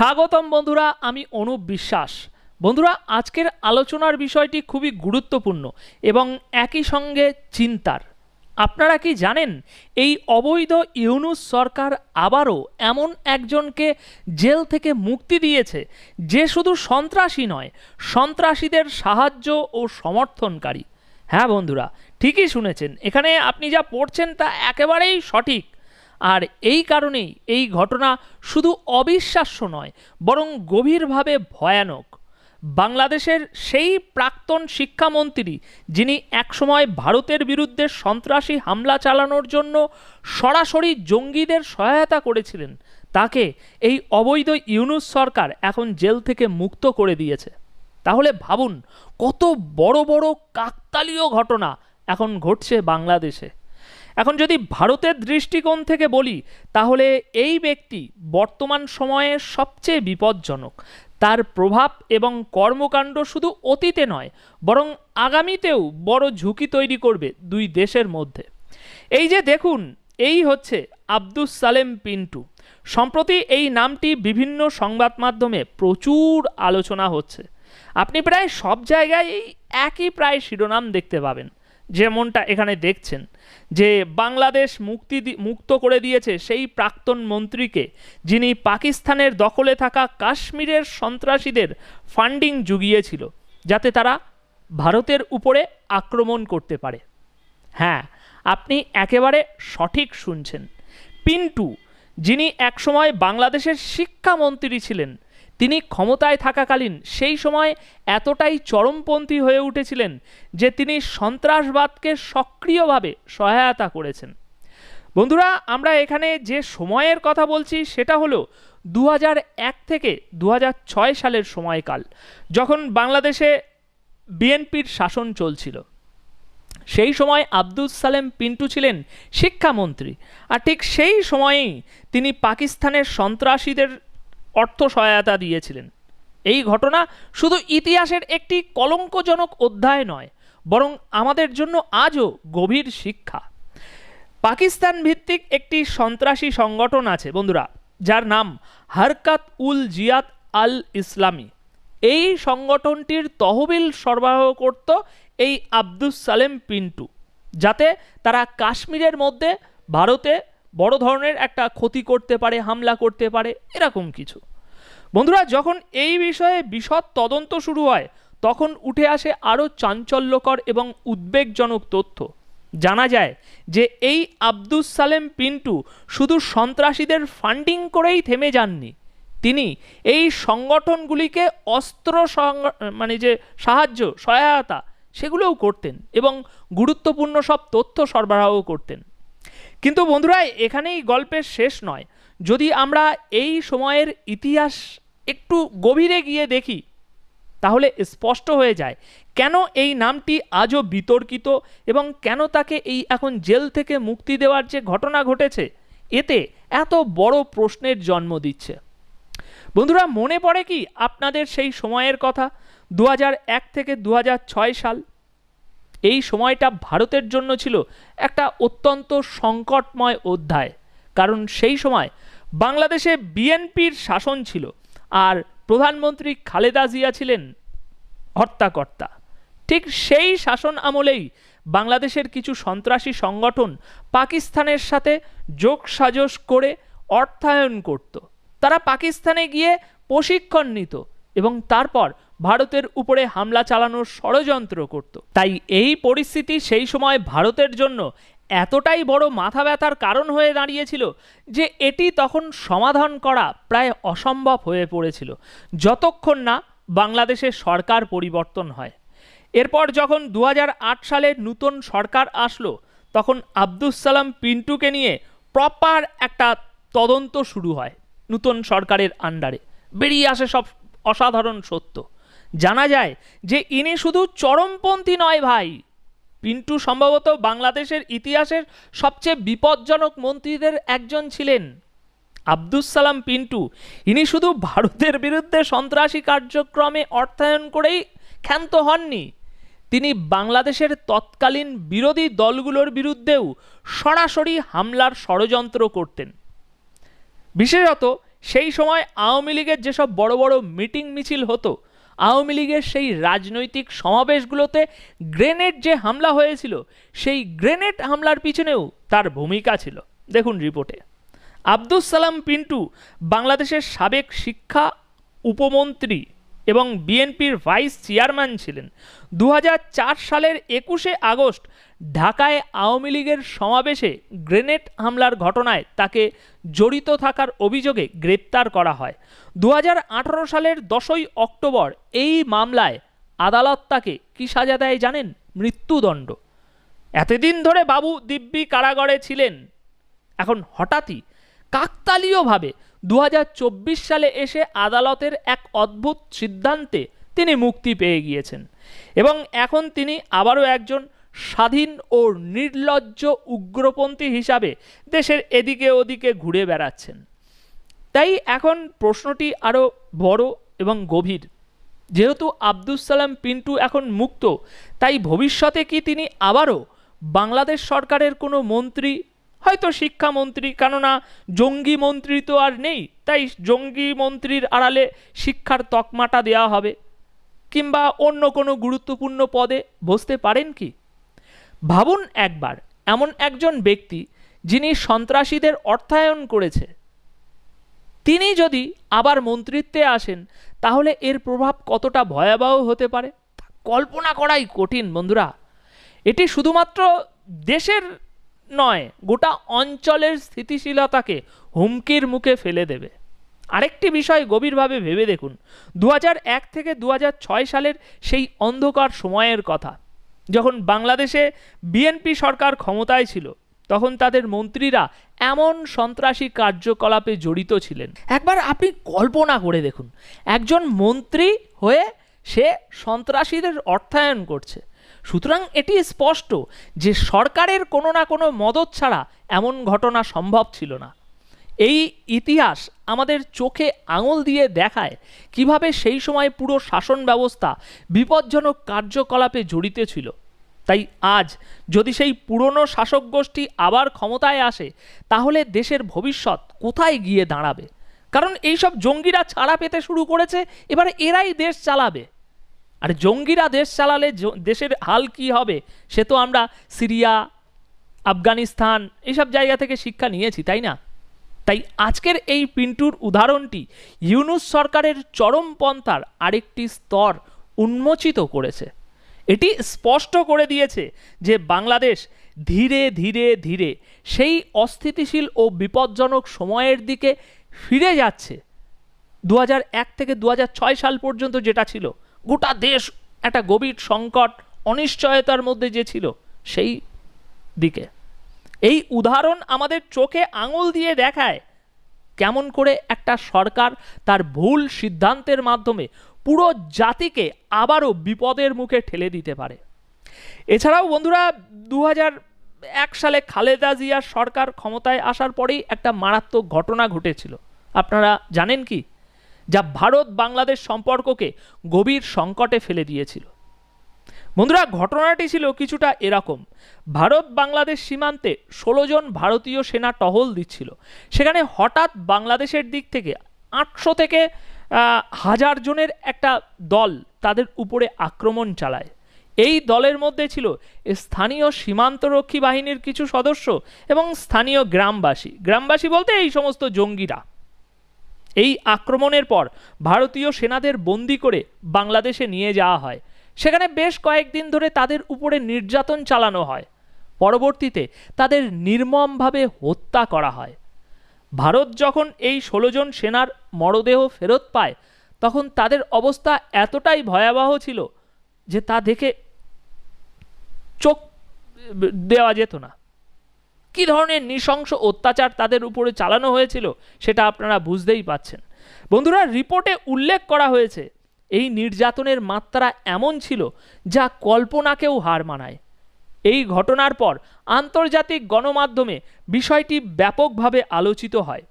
স্বাগতম বন্ধুরা, আমি অনুপ বিশ্বাস। বন্ধুরা, আজকের আলোচনার বিষয়টি খুবই গুরুত্বপূর্ণ এবং একই সঙ্গে চিন্তার। আপনারা কি জানেন, এই অবৈধ ইউনুস সরকার আবারও এমন একজনকে জেল থেকে মুক্তি দিয়েছে, যে শুধু সন্ত্রাসী নয়, সন্ত্রাসীদের সাহায্য ও সমর্থনকারী। হ্যাঁ বন্ধুরা, ঠিকই শুনেছেন। এখানে আপনি যা পড়ছেন তা একেবারেই সঠিক। আর এই কারণেই এই ঘটনা শুধু অবিশ্বাস্য নয়, বরং গভীরভাবে ভয়ানক। বাংলাদেশের সেই প্রাক্তন শিক্ষামন্ত্রী, যিনি একসময় ভারতের বিরুদ্ধে সন্ত্রাসী হামলা চালানোর জন্য সরাসরি জঙ্গিদের সহায়তা করেছিলেন, তাকে এই অবৈধ ইউনুস সরকার এখন জেল থেকে মুক্ত করে দিয়েছে। তাহলে ভাবুন, কত বড় বড় কাকতালীয় ঘটনা এখন ঘটছে বাংলাদেশে। এখন যদি ভারতের দৃষ্টিকোণ থেকে বলি, তাহলে এই ব্যক্তি বর্তমান সময়ে সবচেয়ে বিপজ্জনক। তার প্রভাব এবং কর্মকাণ্ড শুধু অতীতে নয়, বরং আগামীতেও বড় ঝুঁকি তৈরি করবে দুই দেশের মধ্যে। এই যে দেখুন, এই হচ্ছে আব্দুস সালেম পিন্টু। সম্প্রতি এই নামটি বিভিন্ন সংবাদ মাধ্যমে প্রচুর আলোচনা হচ্ছে। আপনি প্রায় সব জায়গায় এই একই প্রায় শিরোনাম দেখতে পাবেন। যেমনটা এখানে দেখছেন, যে বাংলাদেশ মুক্তি মুক্ত করে দিয়েছে সেই প্রাক্তন মন্ত্রীকে, যিনি পাকিস্তানের দখলে থাকা কাশ্মীরের সন্ত্রাসীদের ফান্ডিং জুগিয়েছিল, যাতে তারা ভারতের উপরে আক্রমণ করতে পারে। হ্যাঁ আপনি একেবারে সঠিক শুনছেন। পিন্টু, যিনি একসময় বাংলাদেশের শিক্ষামন্ত্রী ছিলেন তিনি ক্ষমতায় থাকাকালীন সেই সময় এতটাই চরমপন্থী হয়ে উঠেছিলেন যে তিনি সন্ত্রাসবাদকে সক্রিয়ভাবে সহায়তা করেছেন। বন্ধুরা, আমরা এখানে যে সময়ের কথা বলছি সেটা হলো দু থেকে দু হাজার ছয় সালের সময়কাল, যখন বাংলাদেশে বিএনপির শাসন চলছিল। সেই সময় আব্দুল সালেম পিন্টু ছিলেন শিক্ষামন্ত্রী, আর ঠিক সেই সময়েই তিনি পাকিস্তানের সন্ত্রাসীদের অর্থ সহায়তা দিয়েছিলেন। এই ঘটনা শুধু ইতিহাসের একটি কলঙ্কজনক অধ্যায় নয়, বরং আমাদের জন্য আজও গভীর শিক্ষা। পাকিস্তান ভিত্তিক একটি সন্ত্রাসী সংগঠন আছে বন্ধুরা, যার নাম হারকাত উল জিয়াত আল ইসলামী। এই সংগঠনটির তহবিল সরবরাহ করত এই আব্দুস সালেম পিন্টু, যাতে তারা কাশ্মীরের মধ্যে ভারতে বড় ধরনের একটা ক্ষতি করতে পারে, হামলা করতে পারে, এরকম কিছু। বন্ধুরা, যখন এই বিষয়ে বিশদ তদন্ত শুরু হয়, তখন উঠে আসে আরও চাঞ্চল্যকর এবং উদ্বেগজনক তথ্য। জানা যায় যে এই আব্দুস সালেম পিন্টু শুধু সন্ত্রাসীদের ফান্ডিং করেই থেমে যাননি, তিনি এই সংগঠনগুলিকে অস্ত্র মানে যে সাহায্য, সহায়তা, সেগুলোও করতেন এবং গুরুত্বপূর্ণ সব তথ্য সরবরাহ করতেন। কিন্তু বন্ধুরা, এখানেই গল্পের শেষ নয়। যদি আমরা এই সময়ের ইতিহাস একটু গভীরে গিয়ে দেখি, তাহলে স্পষ্ট হয়ে যায় কেন এই নামটি আজও বিতর্কিত এবং কেন তাকে এই এখন জেল থেকে মুক্তি দেওয়ার যে ঘটনা ঘটেছে, এতে এত বড় প্রশ্নের জন্ম দিচ্ছে। বন্ধুরা, মনে পড়ে কি আপনাদের সেই সময়ের কথা? দু এক থেকে দু হাজার ছয় সাল এই সময়টা ভারতের জন্য ছিল একটা অত্যন্ত সংকটময় অধ্যায়। কারণ সেই সময় বাংলাদেশে বিএনপির শাসন ছিল আর প্রধানমন্ত্রী খালেদা জিয়া ছিলেন হত্যাকর্তা ঠিক সেই শাসন আমলেই বাংলাদেশের কিছু সন্ত্রাসী সংগঠন পাকিস্তানের সাথে যোগ সাজস করে অর্থায়ন করত। তারা পাকিস্তানে গিয়ে প্রশিক্ষণ নিত এবং তারপর ভারতের উপরে হামলা চালানোর ষড়যন্ত্র করত। তাই এই পরিস্থিতি সেই সময় ভারতের জন্য এতটাই বড় মাথা ব্যথার কারণ হয়ে দাঁড়িয়েছিল যে এটি তখন সমাধান করা প্রায় অসম্ভব হয়ে পড়েছিল, যতক্ষণ না বাংলাদেশের সরকার পরিবর্তন হয়। এরপর যখন দু হাজার আট সালে নূতন সরকার আসলো, তখন আব্দুস সালাম পিন্টুকে নিয়ে প্রপার একটা তদন্ত শুরু হয় নূতন সরকারের আন্ডারে বেরিয়ে আসে সব অসাধারণ সত্য। জানা যায় যে ইনি শুধু চরমপন্থী নয় ভাই। পিন্টু সম্ভবত বাংলাদেশের ইতিহাসের সবচেয়ে বিপজ্জনক মন্ত্রীদের একজন ছিলেন। আব্দুস সালাম পিন্টু, ইনি শুধু ভারতের বিরুদ্ধে সন্ত্রাসী কার্যক্রমে অর্থায়ন করেই ক্ষান্ত হননি। তিনি বাংলাদেশের তৎকালীন বিরোধী দলগুলোর বিরুদ্ধেও সরাসরি হামলার ষড়যন্ত্র করতেন। বিশেষত সেই সময় আওয়ামী লীগের যেসব বড় বড় মিটিং মিছিল হতো আওয়ামী লীগের সেই রাজনৈতিক সমাবেশগুলোতে গ্রেনেড যে হামলা হয়েছিল, সেই গ্রেনেড হামলার পিছনেও তার ভূমিকা ছিল। দেখুন রিপোর্টে। আব্দুস সালাম পিন্টু বাংলাদেশের সাবেক শিক্ষা উপমন্ত্রী এবং বিএনপির ভাইস চেয়ারম্যান ছিলেন। দু হাজার চার সালের একুশে আগস্ট ঢাকায় আওয়ামী লীগের সমাবেশে গ্রেনেড হামলার ঘটনায় তাকে জড়িত থাকার অভিযোগে গ্রেপ্তার করা হয়। দু হাজার আঠারো সালের দশই অক্টোবর এই মামলায় আদালত তাকে কী সাজা দেয় জানেন? মৃত্যুদণ্ড। এতদিন ধরে বাবু দিব্যি কারাগারে ছিলেন। এখন হঠাৎই কাকতালীয়ভাবে দু হাজার চব্বিশ সালে এসে আদালতের এক অদ্ভুত সিদ্ধান্তে তিনি মুক্তি পেয়ে গিয়েছেন এবং এখন তিনি আবারও একজন স্বাধীন ও নির্লজ্জ উগ্রপন্থী হিসাবে দেশের এদিকে ওদিকে ঘুরে বেড়াচ্ছেন। তাই এখন প্রশ্নটি আরও বড় এবং গভীর। যেহেতু আব্দুস সালাম পিন্টু এখন মুক্ত, তাই ভবিষ্যতে কি তিনি আবারও বাংলাদেশ সরকারের কোনো মন্ত্রী হয়তো শিক্ষামন্ত্রী, কেননা জঙ্গি মন্ত্রী তো আর নেই, তাই জঙ্গি মন্ত্রীর আড়ালে শিক্ষার তকমাটা দেওয়া হবে। কিংবা অন্য কোনো গুরুত্বপূর্ণ পদে বসতে পারেন কি? ভাবুন একবার, এমন একজন ব্যক্তি যিনি সন্ত্রাসীদের অর্থায়ন করেছে। তিনি যদি আবার মন্ত্রিত্বে আসেন, তাহলে এর প্রভাব কতটা ভয়াবহ হতে পারে? কল্পনা করাই কঠিন বন্ধুরা। এটি শুধুমাত্র দেশের নয়, গোটা অঞ্চলের স্থিতিশীলতাকে হুমকির মুখে ফেলে দেবে। আরেকটি বিষয় গভীরভাবে ভেবে দেখুন। দু থেকে দু হাজার ছয় সালের সেই অন্ধকার সময়ের কথা। যখন বাংলাদেশে বিএনপি সরকার ক্ষমতায় ছিল, তখন তাদের মন্ত্রীরা এমন সন্ত্রাসী কার্যকলাপে জড়িত ছিলেন। একবার আপনি কল্পনা করে দেখুন, একজন মন্ত্রী হয়ে সে সন্ত্রাসীদের অর্থায়ন করছে। সুতরাং এটি স্পষ্ট যে সরকারের কোনো না কোনো মদত ছাড়া এমন ঘটনা সম্ভব ছিল না। এই ইতিহাস আমাদের চোখে আঙুল দিয়ে দেখায় কীভাবে সেই সময় পুরো শাসন ব্যবস্থা বিপজ্জনক কার্যকলাপে জড়িত ছিল। তাই আজ যদি সেই পুরনো শাসক গোষ্ঠী আবার ক্ষমতায় আসে, তাহলে দেশের ভবিষ্যৎ কোথায় গিয়ে দাঁড়াবে? কারণ এইসব জঙ্গিরা ছাড়া পেতে শুরু করেছে, এবার এরাই দেশ চালাবে। আর জঙ্গিরা দেশ চালালে দেশের হাল কি হবে? সে তো আমরা সিরিয়া, আফগানিস্তান এইসব জায়গা থেকে শিক্ষা নিয়েছি, তাই না? তাই আজকের এই পিন্টুর উদাহরণটি ইউনুস সরকারের চরমপন্থার আরেকটি স্তর উন্মোচিত করেছে। এটি স্পষ্ট করে দিয়েছে যে বাংলাদেশ ধীরে ধীরে ধীরে সেই অস্থিতিশীল ও বিপজ্জনক সময়ের দিকে ফিরে যাচ্ছে। দু এক থেকে দু হাজার ছয় সাল পর্যন্ত যেটা ছিল গোটা দেশ একটা গভীর সংকট, অনিশ্চয়তার মধ্যে যে ছিল, সেই দিকে। এই উদাহরণ আমাদের চোখে আঙুল দিয়ে দেখায় কেমন করে একটা সরকার তার ভুল সিদ্ধান্তের মাধ্যমে পুরো জাতিকে আবারও বিপদের মুখে ঠেলে দিতে পারে। এছাড়াও বন্ধুরা দু এক সালে খালেদা জিয়ার সরকার ক্ষমতায় আসার পরেই একটা মারাত্মক ঘটনা ঘটেছিল। আপনারা জানেন কি? যা ভারত বাংলাদেশ সম্পর্ককে গভীর সংকটে ফেলে দিয়েছিল। বন্ধুরা, ঘটনাটি ছিল কিছুটা এরকম। ভারত বাংলাদেশ সীমান্তে ষোলো জন ভারতীয় সেনা টহল দিচ্ছিল। সেখানে হঠাৎ বাংলাদেশের দিক থেকে আটশো থেকে হাজার জনের একটা দল তাদের উপরে আক্রমণ চালায়। এই দলের মধ্যে ছিল স্থানীয় সীমান্তরক্ষী বাহিনীর কিছু সদস্য এবং স্থানীয় গ্রামবাসী। গ্রামবাসী বলতে এই সমস্ত জঙ্গিরা। এই আক্রমণের পর ভারতীয় সেনাদের বন্দি করে বাংলাদেশে নিয়ে যাওয়া হয়। সেখানে বেশ কয়েকদিন ধরে তাদের উপরে নির্যাতন চালানো হয়। পরবর্তীতে তাদের নির্মমভাবে হত্যা করা হয়। ভারত যখন এই ষোলো জন সেনার মরদেহ ফেরত পায়, তখন তাদের অবস্থা এতটাই ভয়াবহ ছিল যে তা দেখে চোখ দেওয়া যেত না। কী ধরনের নৃশংস অত্যাচার তাদের উপরে চালানো হয়েছিল সেটা আপনারা বুঝতেই পাচ্ছেন। বন্ধুরা, রিপোর্টে উল্লেখ করা হয়েছে, এই নির্যাতনের মাত্রা এমন ছিল যা কল্পনাকেও হার মানায়। এই ঘটনার পর আন্তর্জাতিক গণমাধ্যমে বিষয়টি ব্যাপকভাবে আলোচিত হয়।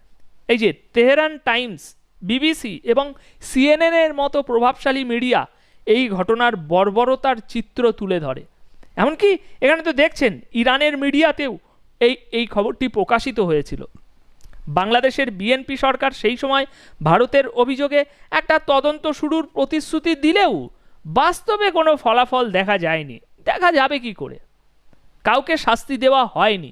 এই যে তেহরান টাইমস, বিবিসি এবং সিএনএনের মতো প্রভাবশালী মিডিয়া এই ঘটনার বর্বরতার চিত্র তুলে ধরে। এমনকি এখানে তো দেখছেন, ইরানের মিডিয়াতেও এই এই খবরটি প্রকাশিত হয়েছিল। বাংলাদেশের বিএনপি সরকার সেই সময় ভারতের অভিযোগে একটা তদন্ত শুরুর প্রতিশ্রুতি দিলেও বাস্তবে কোনো ফলাফল দেখা যায়নি। দেখা যাবে কি করে? কাউকে শাস্তি দেওয়া হয়নি।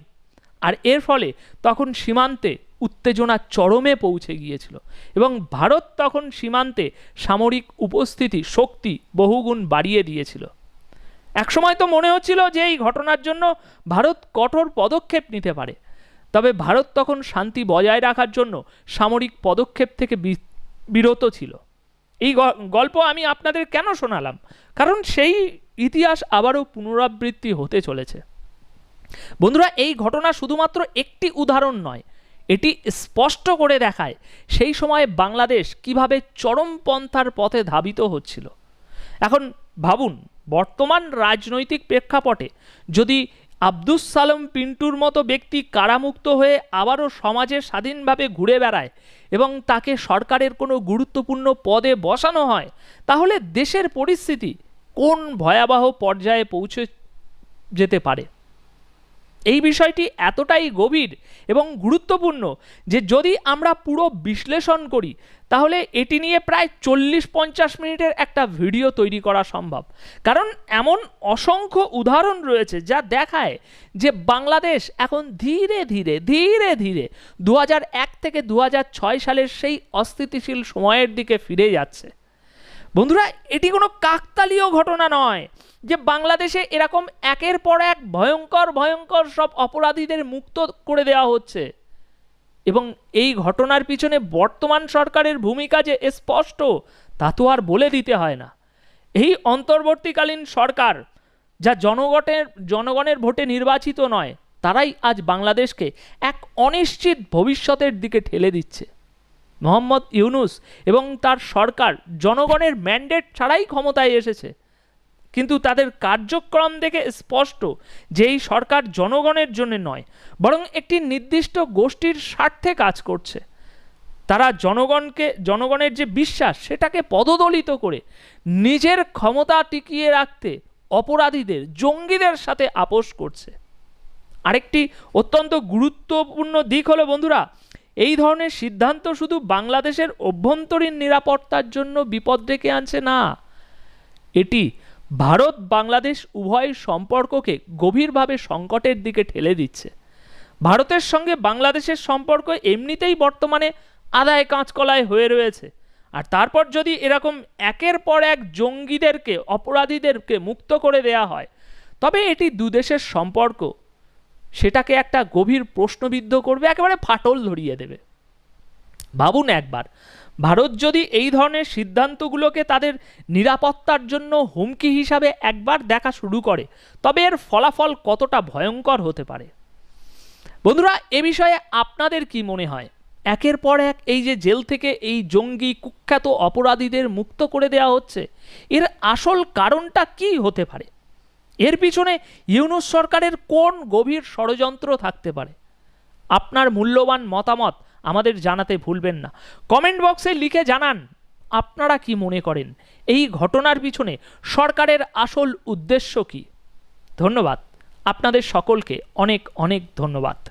আর এর ফলে তখন সীমান্তে উত্তেজনা চরমে পৌঁছে গিয়েছিল এবং ভারত তখন সীমান্তে সামরিক উপস্থিতি শক্তি বহুগুণ বাড়িয়ে দিয়েছিল। একসময় তো মনে হচ্ছিল যে এই ঘটনার জন্য ভারত কঠোর পদক্ষেপ নিতে পারে। তবে ভারত তখন শান্তি বজায় রাখার জন্য সামরিক পদক্ষেপ থেকে বিরত ছিল। এই গল্প আমি আপনাদের কেন শোনালাম? কারণ সেই ইতিহাস আবারও পুনরাবৃত্তি হতে চলেছে। বন্ধুরা, এই ঘটনা শুধুমাত্র একটি উদাহরণ নয়, এটি স্পষ্ট করে দেখায় সেই সময় বাংলাদেশ কীভাবে চরমপন্থার পথে ধাবিত হচ্ছিল। এখন ভাবুন বর্তমান রাজনৈতিক প্রেক্ষাপটে যদি আব্দুস সালাম পিন্টুর মতো ব্যক্তি কারামুক্ত হয়ে আবারও সমাজে স্বাধীনভাবে ঘুরে বেড়ায় এবং তাকে সরকারের কোনো গুরুত্বপূর্ণ পদে বসানো হয়, তাহলে দেশের পরিস্থিতি কোন ভয়াবহ পর্যায়ে পৌঁছে যেতে পারে? এই বিষয়টি এতটাই গভীর এবং গুরুত্বপূর্ণ যে যদি আমরা পুরো বিশ্লেষণ করি, তাহলে এটি নিয়ে প্রায় চল্লিশ পঞ্চাশ মিনিটের একটা ভিডিও তৈরি করা সম্ভব। কারণ এমন অসংখ্য উদাহরণ রয়েছে যা দেখায় যে বাংলাদেশ এখন ধীরে ধীরে ধীরে ধীরে দু থেকে দু হাজার ছয় সালের সেই অস্থিতিশীল সময়ের দিকে ফিরে যাচ্ছে। বন্ধুরা, এটি কোনো কাকতালীয় ঘটনা নয় যে বাংলাদেশে এরকম একের পর এক ভয়ঙ্কর ভয়ঙ্কর সব অপরাধীদের মুক্ত করে দেওয়া হচ্ছে। এবং এই ঘটনার পিছনে বর্তমান সরকারের ভূমিকা যে স্পষ্ট, তা তো আর বলে দিতে হয় না। এই অন্তর্বর্তীকালীন সরকার, যা জনগণের জনগণের ভোটে নির্বাচিত নয়, তারাই আজ বাংলাদেশকে এক অনিশ্চিত ভবিষ্যতের দিকে ঠেলে দিচ্ছে। মোহাম্মদ ইউনুস এবং তার সরকার জনগণের ম্যান্ডেট ছাড়াই ক্ষমতায় এসেছে। কিন্তু তাদের কার্যক্রম দেখে স্পষ্ট যে এই সরকার জনগণের জন্য নয়, বরং একটি নির্দিষ্ট গোষ্ঠীর স্বার্থে কাজ করছে। তারা জনগণকে, জনগণের যে বিশ্বাস, সেটাকে পদদলিত করে নিজের ক্ষমতা টিকিয়ে রাখতে অপরাধীদের, জঙ্গিদের সাথে আপোষ করছে। আরেকটি অত্যন্ত গুরুত্বপূর্ণ দিক হলো, বন্ধুরা এই ধরনের সিদ্ধান্ত শুধু বাংলাদেশের অভ্যন্তরীণ নিরাপত্তার জন্য বিপদ ডেকে আনছে না। এটি ভারত বাংলাদেশ উভয় সম্পর্ককে গভীরভাবে সংকটের দিকে ঠেলে দিচ্ছে। ভারতের সঙ্গে বাংলাদেশের সম্পর্ক এমনিতেই বর্তমানে আদায় কাঁচকলায় হয়ে রয়েছে। আর তারপর যদি এরকম একের পর এক জঙ্গিদেরকে, অপরাধীদেরকে মুক্ত করে দেয়া হয়, তবে এটি দুদেশের সম্পর্ক সেটাকে একটা গভীর প্রশ্নবিদ্ধ করবে, একেবারে ফাটল ধরিয়ে দেবে। ভাবুন একবার, ভারত যদি এই ধরনের সিদ্ধান্তগুলোকে তাদের নিরাপত্তার জন্য হুমকি হিসাবে একবার দেখা শুরু করে, তবে এর ফলাফল কতটা ভয়ঙ্কর হতে পারে? বন্ধুরা, এ বিষয়ে আপনাদের কি মনে হয়? একের পর এক এই যে জেল থেকে এই জঙ্গি কুখ্যাত অপরাধীদের মুক্ত করে দেওয়া হচ্ছে, এর আসল কারণটা কি হতে পারে? এর পিছনে ইউনুস সরকারের কোন গভীর ষড়যন্ত্র থাকতে পারে? আপনার মূল্যবান মতামত আমাদের জানাতে ভুলবেন না। কমেন্ট বক্সে লিখে জানান, আপনারা কি মনে করেন, এই ঘটনার পিছনে সরকারের আসল উদ্দেশ্য কি? ধন্যবাদ। আপনাদের সকলকে অনেক অনেক ধন্যবাদ।